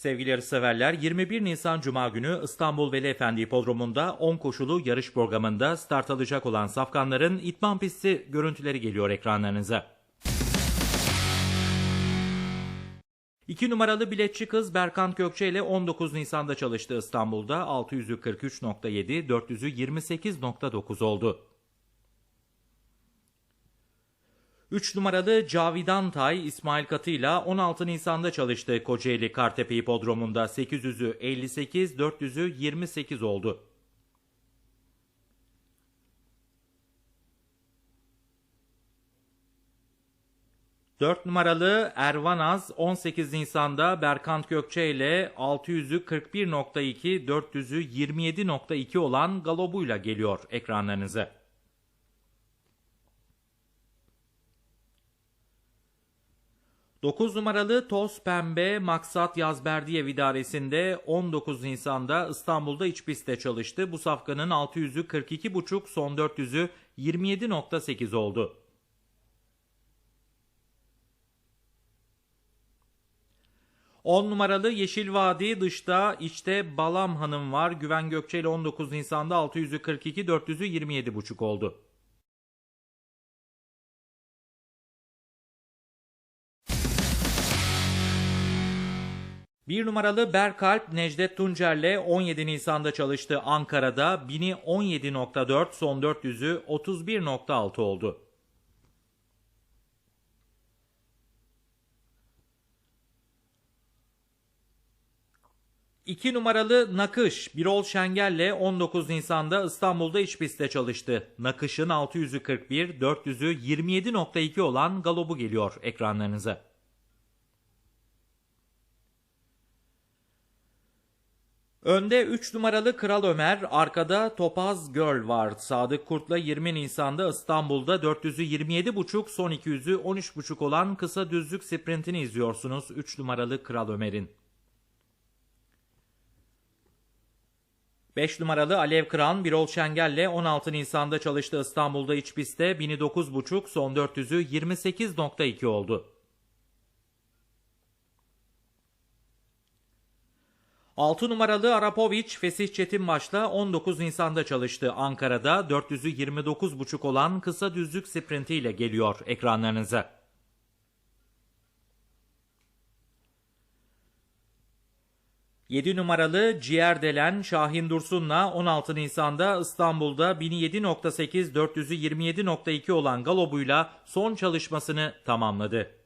Sevgili yarışseverler 21 Nisan Cuma günü İstanbul Veli Efendi Hipodromu'nda 10 koşulu yarış programında start alacak olan safkanların itman pisti görüntüleri geliyor ekranlarınıza. 2 numaralı biletçi kız Berkant Gökçe ile 19 Nisan'da çalıştı İstanbul'da 600'ü 43.7, 400'ü 28.9 oldu. 3 numaralı Cavidan Tay İsmail Katı ile 16 Nisan'da çalıştı Kocaeli Kartepe Hipodromu'nda 800'ü 58, 400'ü 28 oldu. Dört numaralı Ervanaz 18 Nisan'da Berkant Gökçe ile 600'ü 41.2, 400'ü 27.2 olan galobuyla geliyor ekranlarınıza. 9 numaralı Toz Pembe Maksat Yazberdiyev idaresinde 19 Nisan'da İstanbul'da iç pistte çalıştı. Bu safkanın 600'ü 42.5 son 400'ü 27.8 oldu. On numaralı Yeşil Vadi dışta içte Balam Hanım var. Güven Gökçe ile 19 Nisan'da 600'ü 42 400'ü 27.5 oldu. Bir numaralı Berkalp Necdet Tuncer'le 17 Nisan'da çalıştı Ankara'da. 1000'i 17.4 son 400'ü 31.6 oldu. İki numaralı Nakış Birol Şengel'le 19 Nisan'da İstanbul'da iç pistte çalıştı. Nakış'ın 600'ü 41, 400'ü 27.2 olan galobu geliyor ekranlarınıza. Önde 3 numaralı Kral Ömer, arkada Topaz Girl var. Sadık Kurt'la 20 Nisan'da İstanbul'da 400'ü 27.5, son 200'ü 13.5 olan kısa düzlük sprintini izliyorsunuz 3 numaralı Kral Ömer'in. 5 numaralı Alev Kıran Birol Şengel'le 16 Nisan'da çalıştı İstanbul'da iç pistte 1000'i 9.5 son 400'ü 28.2 oldu. 6 numaralı Arapovic Fesih Çetinbaş'la 19 Nisan'da çalıştı Ankara'da 400'ü 29.5 olan kısa düzlük sprintiyle geliyor ekranlarınıza. Yedi numaralı Ciğerdelen Şahin Dursun'la 16 Nisan'da İstanbul'da 1007.8 400'ü 27.2 olan galobuyla son çalışmasını tamamladı.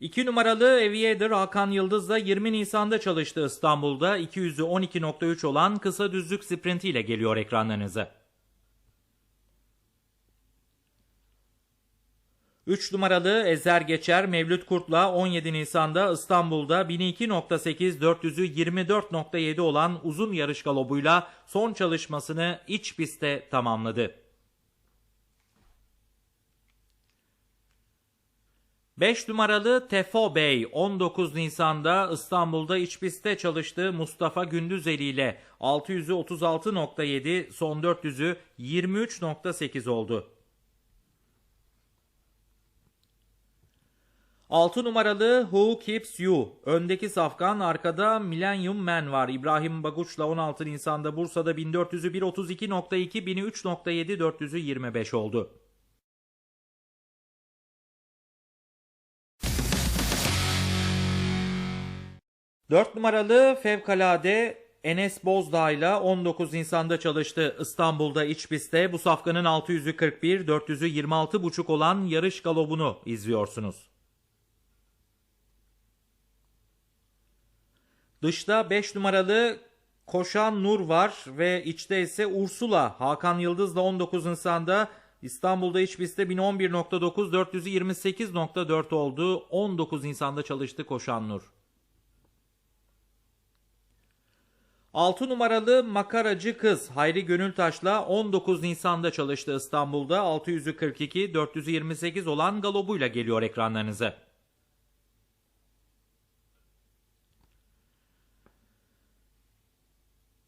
2 numaralı Aviator Hakan Yıldız'la 20 Nisan'da çalıştı İstanbul'da 200'ü 12.3 olan kısa düzlük sprintiyle geliyor ekranlarınıza. 3 numaralı Ezer Geçer Mevlüt Kurt'la 17 Nisan'da İstanbul'da 1002.8 400'ü 24.7 olan uzun yarış galobuyla son çalışmasını iç pistte tamamladı. 5 numaralı Tefo Bey 19 Nisan'da İstanbul'da iç pistte çalıştığı Mustafa Gündüzeli ile 600'ü 36.7 son 400'ü 23.8 oldu. 6 numaralı Who Keeps You. Öndeki safkan arkada Millennium Man var. İbrahim Baguç'la 16 Nisan'da Bursa'da 1400'ü 132.2, 1003.7, 400'ü 25 oldu. 4 numaralı fevkalade Enes Bozdağ ile 19 Nisan'da çalıştı İstanbul'da iç pistte. Bu safkanın 600'ü 41, 400'ü 26,5 olan yarış galobunu izliyorsunuz. Dışta 5 numaralı Koşan Nur var ve içte ise Ursula. Hakan Yıldız'la 19 Nisan'da İstanbul'da iç pistte 1011.9, 400'ü 28.4 oldu. 19 Nisan'da çalıştı Koşan Nur. 6 numaralı makaracı kız Hayri Gönültaş'la 19 Nisan'da çalıştı İstanbul'da 600'ü 42, 428 olan galobuyla geliyor ekranlarınıza.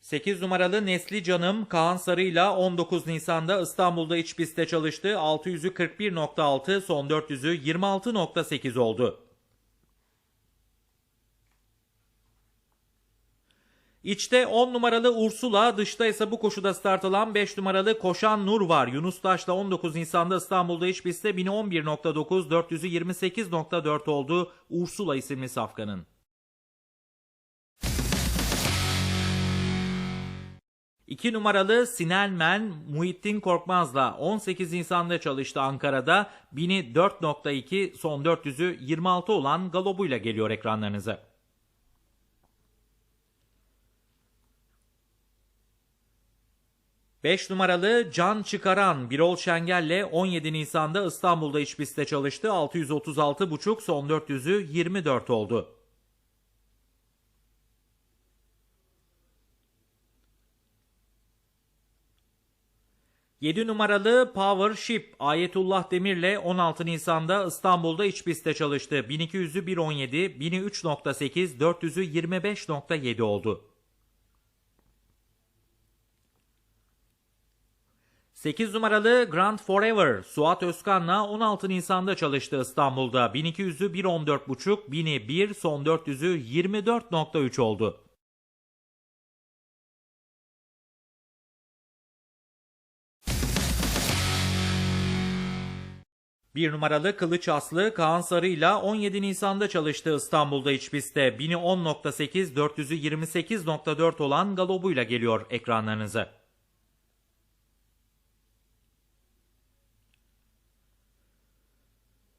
8 numaralı Nesli Canım Kaan Sarı'yla 19 Nisan'da İstanbul'da iç pistte çalıştı. 600'ü 41.6, son 400'ü 26.8 oldu. İçte 10 numaralı Ursula, dışta ise bu koşuda start alan 5 numaralı Koşan Nur var. Yunus Taş'la 19 Nisan'da İstanbul'da iç pistte 1011.9, 400'ü 28.4 oldu Ursula isimli safkanın. 2 numaralı Sinelmen Muhittin Korkmaz'la 18 Nisan'da çalıştı Ankara'da. 1000'i 4.2 son 400'ü 26 olan galobuyla geliyor ekranlarınıza. 5 numaralı Can Çıkaran Birol Şengel'le 17 Nisan'da İstanbul'da iç pistte çalıştı. 636,5 son 400'ü 24 oldu. Yedi numaralı Power Ship Ayetullah Demir'le 16 Nisan'da İstanbul'da iç pistte çalıştı. 1200'ü 1.17, 1000'i 3.8, 400'ü 25.7 oldu. 8 numaralı Grand Forever Suat Özkan'la 16 Nisan'da çalıştı İstanbul'da. 1200'ü 1.14.5, 1000'i 1, son 400'ü 24.3 oldu. Bir numaralı Kılıç Aslı Kaan Sarı'yla 17 Nisan'da çalıştı İstanbul'da iç pistte. 1000'i 10.8, 400'ü 28.4 olan galobuyla geliyor ekranlarınıza.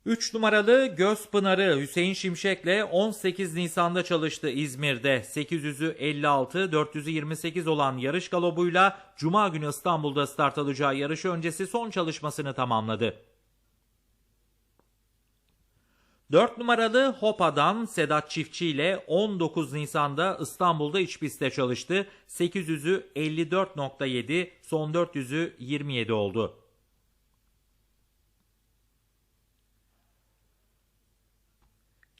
3 numaralı Göz Pınarı Hüseyin Şimşek'le 18 Nisan'da çalıştı İzmir'de. 800'ü 56, 400'ü 28 olan yarış galobuyla Cuma günü İstanbul'da start alacağı yarış öncesi son çalışmasını tamamladı. 4 numaralı Hopa'dan Sedat Çiftçi ile 19 Nisan'da İstanbul'da iç pistte çalıştı. 800'ü 54.7, son 400'ü 27 oldu.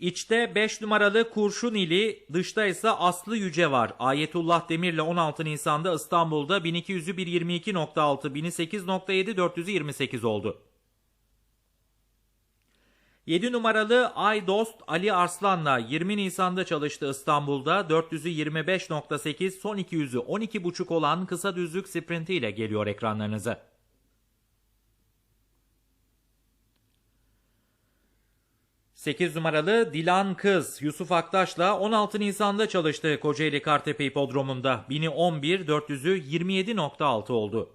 İçte 5 numaralı Kurşun ili, dışta ise Aslı Yüce var. Ayetullah Demir'le 16 Nisan'da İstanbul'da 1200'ü 122.6, 1008.7, 428 oldu. 7 numaralı Ay Dost Ali Arslan'la 20 Nisan'da çalıştı İstanbul'da 400'ü 25.8 son 200'ü 12.5 olan kısa düzlük sprintiyle geliyor ekranlarınıza. 8 numaralı Dilan Kız Yusuf Aktaş'la 16 Nisan'da çalıştı Kocaeli Kartepe Hipodromu'nda. 1000'i 11, 400'ü 27.6 oldu.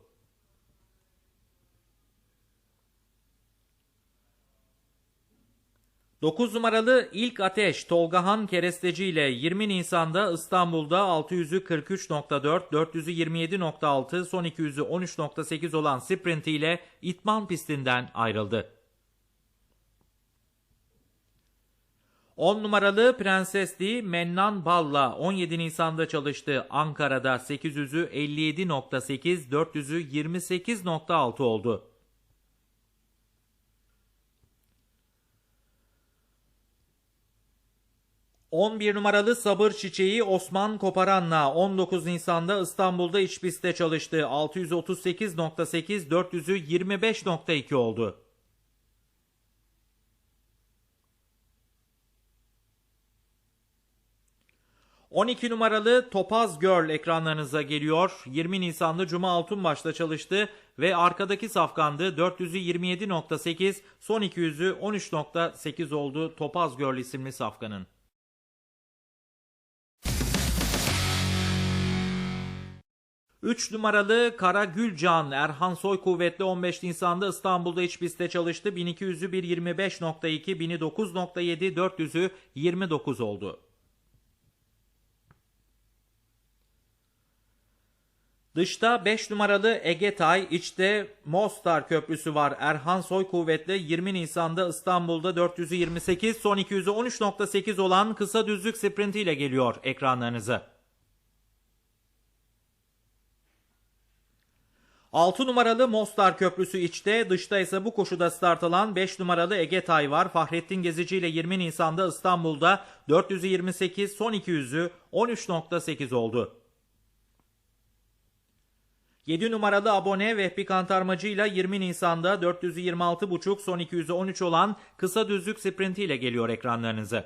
Dokuz numaralı İlk Ateş Tolgahan Keresteci ile 20 Nisan'da İstanbul'da 600'ü 43.4, 400'ü 27.6, son 200'ü 13.8 olan sprinti ile İtman pistinden ayrıldı. 10 numaralı Prenses Di Mennan Balla 17 Nisan'da çalıştı. Ankara'da 800'ü 57.8, 400'ü 28.6 oldu. ...11 numaralı Sabır Çiçeği Osman Koparan'la 19 Nisan'da İstanbul'da iç pistte çalıştı. 638.8, 400'ü 25.2 oldu. 12 numaralı Topaz Girl ekranlarınıza geliyor. 20 Nisan'da Cuma Altunbaş'ta çalıştı ve arkadaki safkandı. 400'ü 27.8, son 200'ü 13.8 oldu Topaz Girl isimli safkanın. Üç numaralı Kara Gülcan Erhan Soy kuvvetli 15 Nisan'da İstanbul'da iç pistte çalıştı. 1200'ü 1.25.2, 1009.7, 400'ü 29 oldu. Dışta 5 numaralı Egetay, içte Mostar Köprüsü var. Erhan Soy kuvvetle 20 Nisan'da İstanbul'da 428, son 200'ü 13.8 olan kısa düzlük sprintiyle geliyor ekranlarınıza. 6 numaralı Mostar Köprüsü içte, dışta ise bu koşuda start alan 5 numaralı Egetay var. Fahrettin Gezici ile 20 Nisan'da İstanbul'da 428, son 200'ü 13.8 oldu. 7 numaralı abone Vehbi Kantarmacı ile 20 Nisan'da 426.5 son 213 olan kısa düzlük sprinti ile geliyor ekranlarınıza.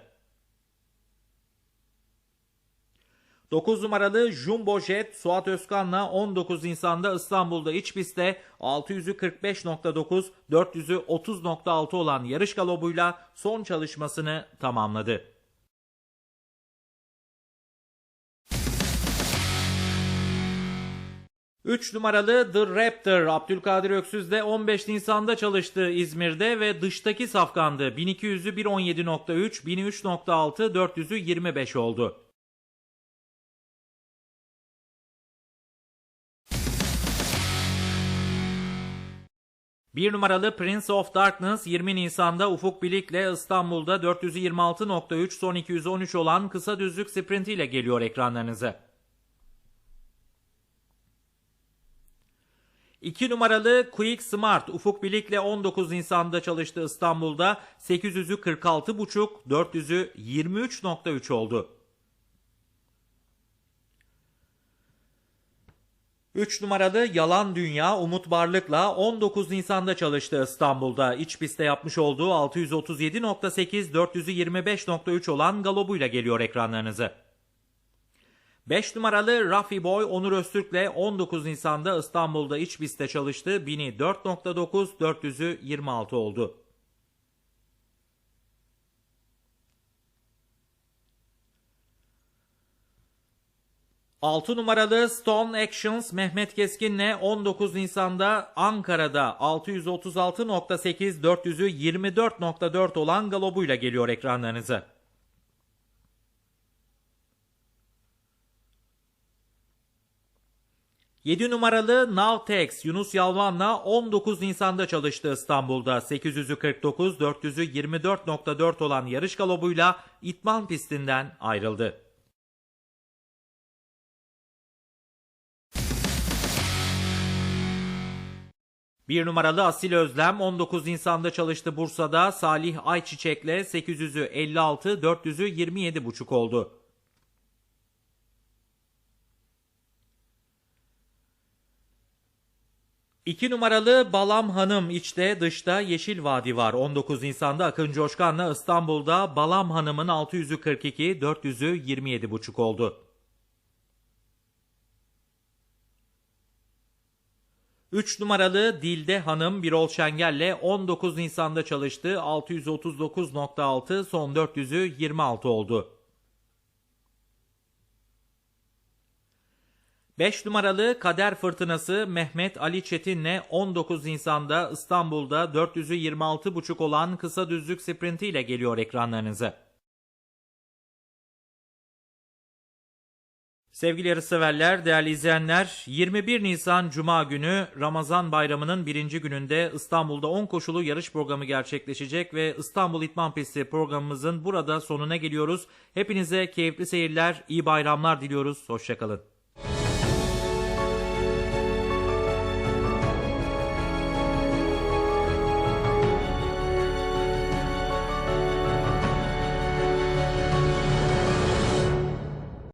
9 numaralı Jumbo Jet Suat Özkan'la 19 Nisan'da İstanbul'da iç pistte 600'ü 45.9, 400'ü 30.6 olan yarış galobuyla son çalışmasını tamamladı. Üç numaralı The Raptor Abdülkadir Öksüz'de 15 Nisan'da çalıştı İzmir'de ve dıştaki safkandı. 1200'ü 117.3, 1003.6, 400'ü 25 oldu. Bir numaralı Prince of Darkness 20 Nisan'da Ufuk Bilik'le İstanbul'da 426.3 son 213 olan kısa düzlük sprintiyle geliyor ekranlarınıza. 2 numaralı Quick Smart Ufuk Bilik'le 19 Nisan'da çalıştı İstanbul'da 800'ü 46.5 400'ü 23.3 oldu. 3 numaralı Yalan Dünya Umut Barlık'la 19 Nisan'da çalıştı İstanbul'da. İç pistte yapmış olduğu 637.8 425.3 olan galobuyla geliyor ekranlarınıza. 5 numaralı Rafi Boy Onur Öztürk'le 19 Nisan'da İstanbul'da iç pistte çalıştı. 1000'i 4.9 400'ü 26 oldu. 6 numaralı Stone Actions Mehmet Keskin'le 19 Nisan'da Ankara'da 636.8 400'ü 24.4 olan galobuyla geliyor ekranlarınıza. Yedi numaralı Navtex Yunus Yalvan'la 19 Nisan'da çalıştı İstanbul'da. 800'ü 49, 400'ü 24.4 olan yarış galobuyla İtman pistinden ayrıldı. Bir numaralı Asil Özlem 19 Nisan'da çalıştı Bursa'da. Salih Ayçiçek'le 800'ü 56, 400'ü 27,5 oldu. İki numaralı Balam Hanım içte dışta Yeşil Vadi var. 19 Nisan'da Akın Coşkan'la İstanbul'da Balam Hanım'ın 600'ü 42, 400'ü 27,5 oldu. 3 numaralı Dilde Hanım Birol Şengel'le 19 Nisan'da çalıştı. 639.6 son 400'ü 26 oldu. 5 numaralı Kader Fırtınası Mehmet Ali Çetin'le 19 Nisan'da İstanbul'da 400'ü 26.5 olan kısa düzlük sprintiyle geliyor ekranlarınıza. Sevgili yarışseverler, değerli izleyenler, 21 Nisan Cuma günü Ramazan bayramının birinci gününde İstanbul'da 10 koşulu yarış programı gerçekleşecek ve İstanbul İtman Pisti programımızın burada sonuna geliyoruz. Hepinize keyifli seyirler, iyi bayramlar diliyoruz. Hoşçakalın.